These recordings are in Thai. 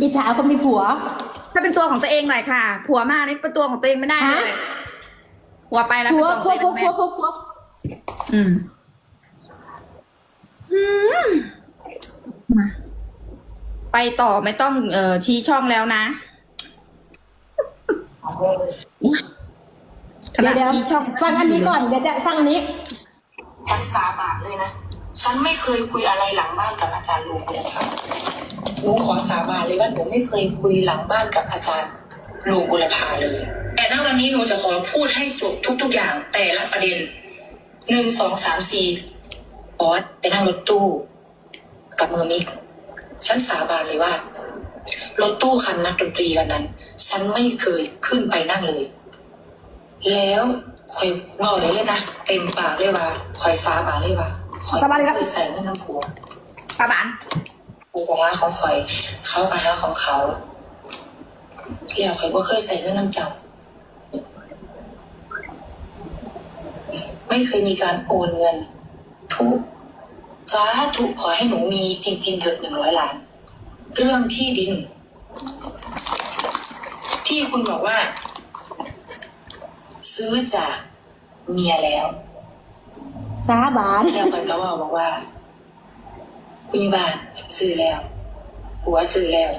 อิจฉาคนมีผัว ถ้าเป็นตัวของตัวเองหน่อยค่ะ ผัวมานี่เป็นตัวของตัวเองไม่ได้เลยฮะผัวไปแล้วผัวเป็นผัวตัวผัวของผัวตัวเองผัวผัวอืมอืมมาไปต่อไม่ต้องเอ่อชี้ช่องแล้วนะขเดี๋ยนาดวเดี๋ยวชี้ช่อง ฟังอันนี้ก่อนเดี๋ยวจะฟังอันนี้ฉันสาบานเลยนะ ฉันไม่เคยคุยอะไรหลังบ้านกับอาจารย์ลุงเลยค่ะหนูขอสาบานเลยว่าหนูไม่เคยคุยหลังบ้านกับอาจารย์ลุงบุรพาเลย แต่ณวันนี้หนูจะขอพูดให้จบทุก ๆ อย่างแต่ละประเด็นหนึ่งสองสามสี่บอสไปนั่งรถตู้ กับมือมิก ฉันสาบานเลยว่า รถตู้คันนักดนตรีกันนั้น ฉันไม่เคยขึ้นไปนั่งเลย แล้วคอยเมาเลยเลยนะเต็มปากเลยว่าคอยสาบานเลยว่า สาบานเลยครับเคยใส่เงินน้ำผัวปาบานกูของร้าของคอย เขากับร้าของเขาเรียกคอยว่าเคยใส่เงินน้ำเจ้าไม่เคยมีการโอนเงิน ทุกจ้าทุกขอให้หนูมีจริง ๆ เถิดหนึ่งร้อยล้าน เรื่องที่ดิน ที่คุณบอกว่า ซื้อจากเมียแล้ว สาบานแล้วคอยก็ว่าบอกว่าคุณบานซื้อแล้วหัวซื้อแล้ว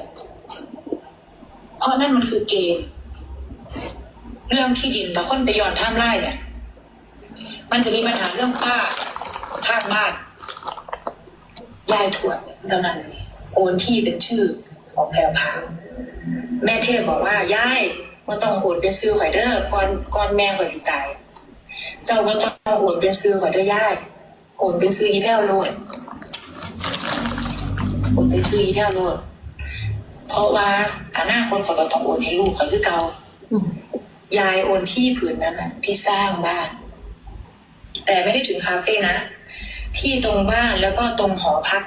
เพราะนั่นมันคือเกม เรื่องที่ดินแล้วคนไปย้อนท่ามไร่เนี่ย มันจะมีปัญหาเรื่องป้าทางบ้านยายถวดเท่านั้นโอนที่เป็นชื่อของแพรวพาแม่เทพบอกว่ายายว่าต้องโอนเป็นซื้อข่อยเด้อก่อนก่อนแม่ข่อยสิตาย เจ้าว่าต้องโอนเป็นซื้อข่อด้อย่ายโอนเป็นซื้ออีแพ้วโลดโอนเป็นซื้ออีแพ้วโลดเพราะว่าอนาคตข่อยก็ต้องโอนให้ลูกเข่อยคือเกายายโอนที่ผืนนั้นนะที่สร้างบ้าน แต่ไม่ได้ถึงคาเฟ่นะที่ตรงบ้านแล้วก็ตรงหอพัก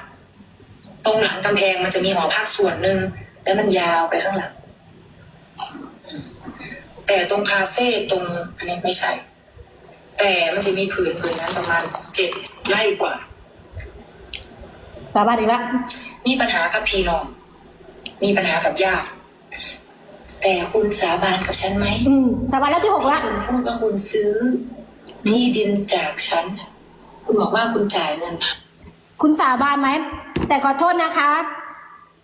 ตรงหลังกำแพงมันจะมีหอพักส่วนหนึ่งแล้วมันยาวไปข้างหลังแต่ตรงคาเฟ่ตรงอันนี้ไม่ใช่ แต่มันจะมีผืนผืนนั้นประมาณเจ็ดไร่กว่า สาบานอีกแล้วมีปัญหากับพี่น้อง มีปัญหากับญาติแต่คุณสาบานกับฉันไหมอืมสาบานแล้วที่หกละคุณพูดว่าคุณซื้อที่ดินจากฉัน คุณบอกว่าคุณจ่ายเงิน คุณสาบานไหม แต่ขอโทษนะคะ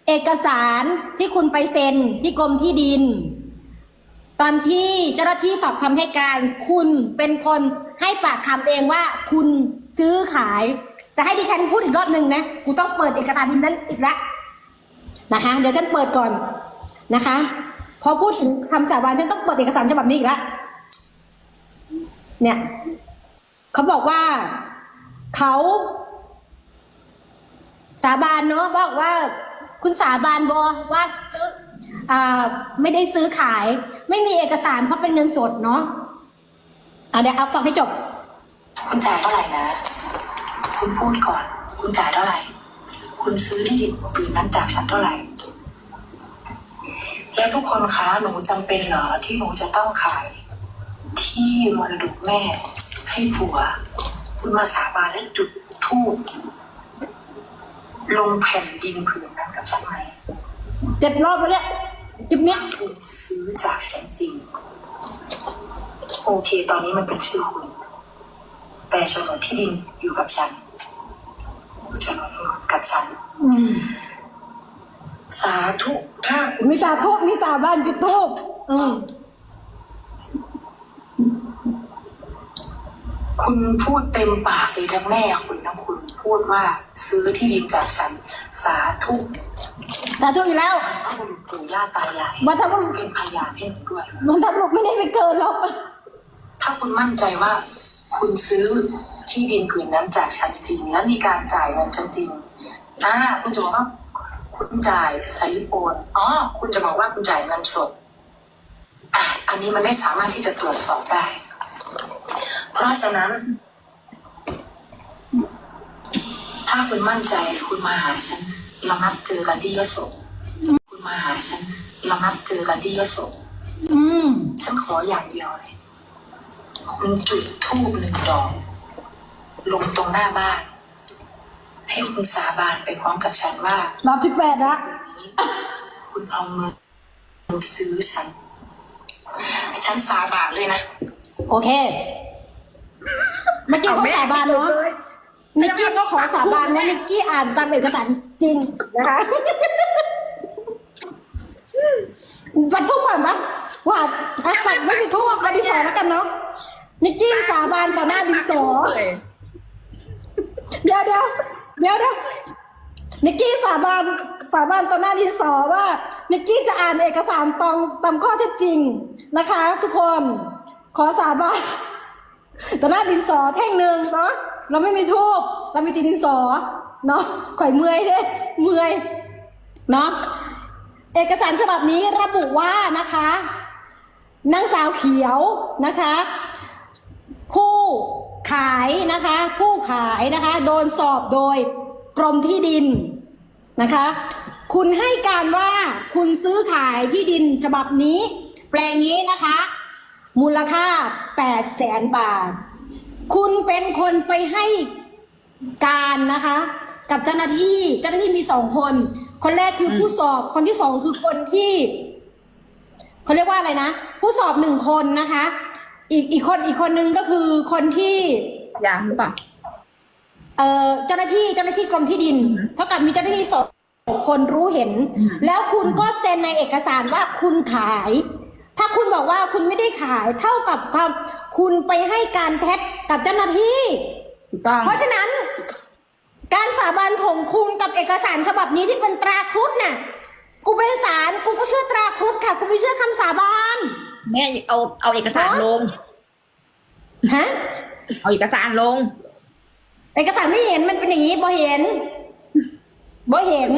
เอกสารที่คุณไปเซ็นที่กรมที่ดิน ตอนที่เจ้าหน้าที่สอบคำให้การคุณเป็นคนให้ปากคำเองว่าคุณซื้อขาย จะให้ดิฉันพูดอีกรอบหนึ่งนะกูต้องเปิดเอกสารดินนั้นอีกแล้วนะคะ เดี๋ยวฉันเปิดก่อนนะคะ พอพูดถึงคำสาบานฉันต้องเปิดเอกสารฉบับนี้อีกแล้วเนี่ยเขาบอกว่าเขาสาบานเนอะบอกว่า คุณสาบานบอว่าซื้อ ไม่ได้ซื้อขาย ไม่มีเอกสารเพราะเป็นเงินสดเนาะเดี๋ยวเอาฟังให้จบ คุณจ่ายเท่าไหร่นะ คุณพูดก่อน คุณจ่ายเท่าไหร่ คุณซื้อที่ดินผืนนั้นจากฉันเท่าไหร่ แล้วทุกคนคะหนูจำเป็นเหรอที่หนูจะต้องขาย ที่มรดกแม่ ให้ผัว คุณมาสาบานและจุดทูบลงแผ่นดินผืนนั้นกับฉันไหม เจ็ดรอบแล้วเนี่ยคลิปเนี้ยคุณซื้อจากฉันจริง โอเค ตอนนี้มันเป็นชื่อคุณ แต่โฉนดที่ดินอยู่กับฉันโฉนดอยู่กับฉัน อืมสาธุถ้า มีสาทุบมีสาบานจุดทูบอืม คุณพูดเต็มปากเลยทั้งแม่คุณทั้งคุณพูดว่าซื้อที่ดินจากฉัน สาธุสาธุอยู่แล้วพระบุรุษปู่ย่าตายายวันทำลูกเป็นพยานให้หนูด้วยวันทำลูกไม่ได้ไปเกินหรอกถ้าคุณมั่นใจว่า คุณซื้อที่ดินผืนนั้นจากฉันจริง และมีการจ่ายเงินฉันจริงอ่าคุณจะบอกว่าคุณจ่ายสลิปโอนอ๋อคุณจะบอกว่าคุณจ่ายเงินสดอะอันนี้มันไม่สามารถที่จะตรวจสอบได้ เพราะฉะนั้น ถ้าคุณมั่นใจคุณมาหาฉันเรานัดเจอกันที่ยโสคุณมาหาฉันเรานัดเจอกันที่ยโสอืมฉันขออย่างเดียวเลยคุณจุดทูบหนึ่งดอกลงตรงหน้าบ้าน ให้คุณสาบานไปพร้อมกับฉันว่ารอบที่แปดละคุณเอาเงินซื้อฉัน ฉันสาบานเลยนะ โอเค เมื่อกี้เขาสาบานเนาะนิกกี้ก็ขอสาบานว่านิกกี้อ่านตามเอกสารจริงนะคะปัดทุกก่อนปะว่าอะปัดไม่มีทุกมาดินสอแล้วกันเนาะนิกกี้สาบานต่อหน้าดินสอเดี๋ยวเดี๋ยวเดี๋ยวเดี๋ยวนิกกี้สาบานสาบานต่อหน้าดินสอว่านิกกี้จะอ่านเอกสารตรงตามข้อเท็จจริงนะคะ ทุกคน ขอสาบาน ต่หน้าดินสอแท่งหนึ่งเนาะเราไม่มีทูบเรามีตีดินสอเนาะข่อยเมื่อยเด้เมื่อยเนาะเอกสารฉบับนี้ระบุว่านะคะนางสาวเขียวนะคะ ผู้ขายนะคะ ผู้ขายนะคะ โดนสอบโดยกรมที่ดินนะคะ คุณให้การว่าคุณซื้อขายที่ดินฉบับนี้ แปลงนี้นะคะ มูลค่า 8แสนบาท คุณเป็นคนไปให้การนะคะ กับเจ้าหน้าที่เจ้าหน้าที่มีสองคน คนแรกคือผู้สอบคนที่สองคือคนที่เขาเรียกว่าอะไรนะ ผู้สอบหนึ่งคนนะคะ อีกอีกคนอีกคนนึงก็คือคนที่ยามหรือเปล่าเอ่อเจ้าหน้าที่เจ้าหน้าที่กรมที่ดิน เท่ากับมีเจ้าหน้าที่สองคนรู้เห็น แล้วคุณก็เซ็นในเอกสารว่าคุณขายถ้า คุณบอกว่าคุณไม่ได้ขายเท่ากับคำคุณไปให้การเท็จกับเจ้าหน้าที่ ถูกต้องเพราะฉะนั้น การสาบานของคุณกับเอกสารฉบับนี้ที่เป็นตราครุฑน่ะ กูเป็นสารกูก็เชื่อตราครุฑค่ะ กูไม่เชื่อคำสาบาน แม่เอาเอาเอกสารลง ฮะ เอาเอกสารลง เอกสารไม่เห็นมันเป็นอย่างนี้บ่เห็นบ่เห็น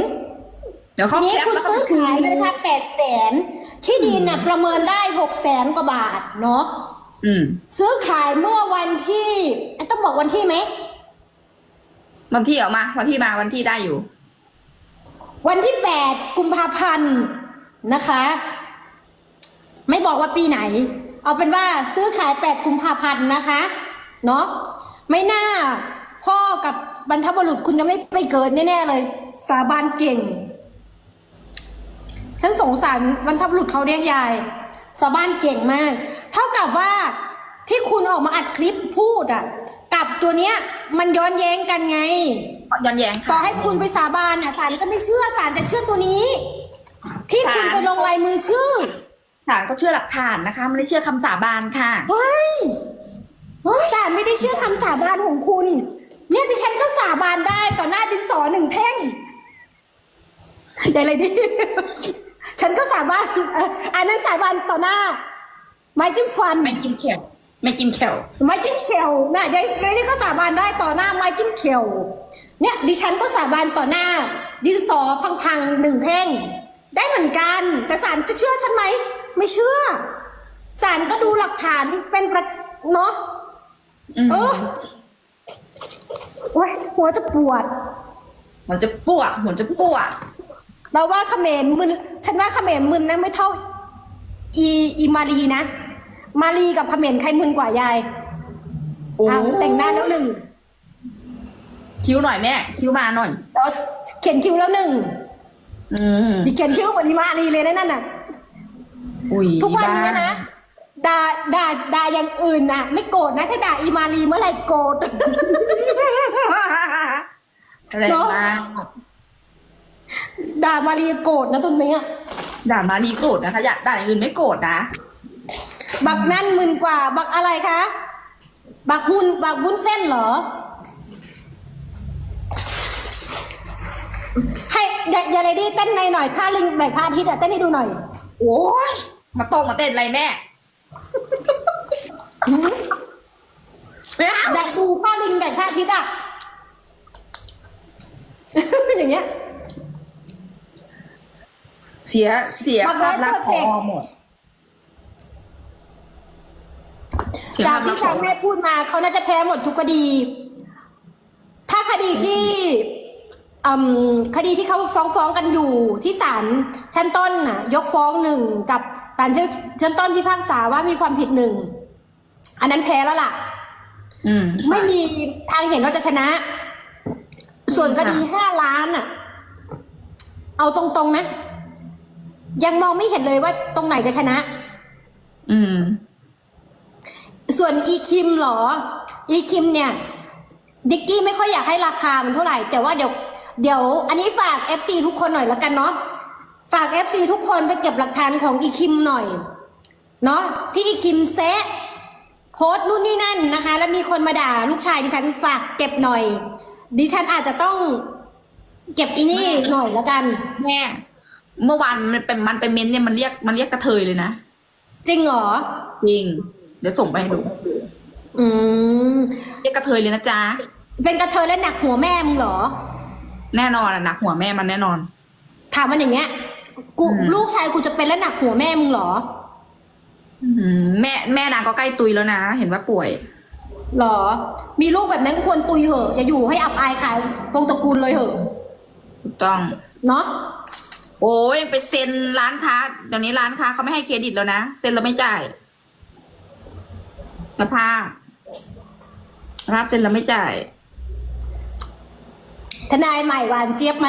เดี๋ยวทีเขานี้แปคุณแล้วก็ซื้อขาย ไปนะคะแปดแสนที่ดินน่ะประเมินได้หกแสนกว่าบาทเนาะอืม ซื้อขายเมื่อวันที่เอ๊ะต้องบอกวันที่ไหมวันที่เอามา วันที่มาวันที่ได้อยู่ วันที่แปดกุมภาพันธ์นะคะ ไม่บอกว่าปีไหน เอาเป็นว่าซื้อขายแปดกุมภาพันธ์นะคะ เนาะไม่น่า พ่อกับบรรทบุรุษคุณจะไม่ไม่เกิดแน่ๆเลย สาบานเก่ง ฉันสงสารบรรทบุรุษเขาเรียกยายสาบานเก่งมาก เท่ากับว่าที่คุณออกมาอัดคลิปพูดอะ กับตัวเนี้ย มันย้อนแย้งกันไง ย้อนแย้งต่อค่ะให้คุณไปสาบานอะศาลก็ไม่เชื่อศาลจะเชื่อตัวนี้ ที่คุณศาลไปลงลายมือชื่อศาลก็เชื่อหลักฐานนะคะไม่ได้เชื่อคำสาบานค่ะ เฮ้ยศาลไม่ได้เชื่อคำสาบานของคุณ เนี่ยดิฉันก็สาบานได้ต่อหน้าดินสอหนึ่งแท่งอย่างไรดิ ฉันก็สาบานเอ่ออันนั้นสาบานต่อหน้า ไม้จิ้มฟัน ไม่กินแขวไม่กินแขวไม้จิ้มเขียวน่ะยายยายนี่ก็สาบานได้ต่อหน้าไม้จิ้มเขียว เนี่ย ดิฉันก็สาบานต่อหน้า ดินสอพังๆหนึ่งแท่ง ได้เหมือนกัน แต่ศาลจะเชื่อฉันไหม ไม่เชื่อศาลก็ดูหลักฐานเป็นประเนาะอืมเออโอ้ยหัวจะปวด มันจะปวดหัวจะปวด เราว่าเขมรมึน ฉันว่าเขมรมึนนะไม่เท่า อีอีมารีนะ มารีกับเขมรใครมึนกว่ายายโอ้อ้าวแต่งหน้าแล้วหนึ่งคิ้วหน่อยแม่ คิ้วมาหน่อยเดี๋ยวเขียนคิ้วแล้วหนึ่งอืมดิเขียนคิ้วเหมือนอีมารีเลยนะนั่นน่ะ อุ้ยทุกวันนี้บ้านะด่าด่าด่าอย่างอื่นน่ะ ไม่โกรธนะถ้าด่าอีมารีเมื่อไหร่โกรธ อะไรเนอะมาก ด่ามารีโกรธนะตรงเนี้ยด่ามารีโกรธนะคะ อยากด่าอย่างอื่นไม่โกรธนะ บักนั่นมึนกว่า บักอะไรคะ บักหุนบักบุ้นเส้นเหรอ ให้อย่าอย่าเลยดิเต้นในหน่อยท่าลิงแบกพระอาทิตย์อะเต้นให้ดูหน่อย โอ้ยมาตรงมาเต้นอะไรแม่ไม่เอาอยากดูท่าลิงแบกพระอาทิตย์อะอย่างเงี้ย เสียเสียบักร้อภายพลักษณ์โปรพเจกต์อหมดเสียจากภพลัที่ษณ์แฟนแม่พูดมาเขาน่าจะแพ้หมดทุกคดี ถ้าคดีที่อืมคดีที่เขาฟ้องฟ้องกันอยู่ที่ศาลชั้นต้นน่ะ ยกฟ้องหนึ่งกับศาลชั้นต้นพิพากษาว่ามีความผิดหนึ่งอันนั้นแพ้แล้วล่ะอืมไม่มีทางเห็นว่าจะชนะ ส่วนคดีห้าล้านอะ เอาตรงๆนะ ยังมองไม่เห็นเลยว่าตรงไหนจะชนะ อืม ส่วนอีคิมเหรอ อีคิมเนี่ย ดิกกี้ไม่ค่อยอยากให้ราคามันเท่าไหร่ แต่ว่าเดี๋ยว เดี๋ยว อันนี้ฝาก FC ทุกคนหน่อยแล้วกันเนาะ ฝาก FC ทุกคนไปเก็บหลักฐานของอีคิมหน่อย เนาะที่อีคิมแซะโพสต์นู่นนี่นั่นนะคะ แล้วมีคนมาด่าลูกชายดิฉันฝากเก็บหน่อย ดิฉันอาจจะต้องเก็บอีนี่หน่อยแล้วกัน แม่ เมื่อวานมันเป็นมันเป็นเม้นต์เนี่ยมันเรียกมันเรียกกระเทยเลยนะจริงเหรอ จริง เดี๋ยวส่งไปให้ดู อืม เรียกกระเทยเลยนะจ๊ะ เป็นกระเทยแล้วหนักหัวแม่มึงเหรอ แน่นอนอะหนักหัวแม่มันแน่นอน ถามมันอย่างเงี้ย กูอืม ลูกชายกูจะเป็นแล้วหนักหัวแม่มึงเหรออืมแม่แม่นางก็ใกล้ตุยแล้วนะ เห็นว่าป่วยหรอ มีลูกแบบนั้นก็ควรตุยเหอะอย่าอยู่ให้อับอายขายวงตระกูลเลยเหอะ ถูกต้อง เนาะ โอ้ยยังไปเซ็นร้านค้าเดี๋ยวนี้ร้านค้าเขาไม่ให้เครดิตแล้วนะเซ็นแล้วไม่จ่ายสภาพรับเซ็นแล้วไม่จ่าย ทนายใหม่หวานเจี๊ยบไหม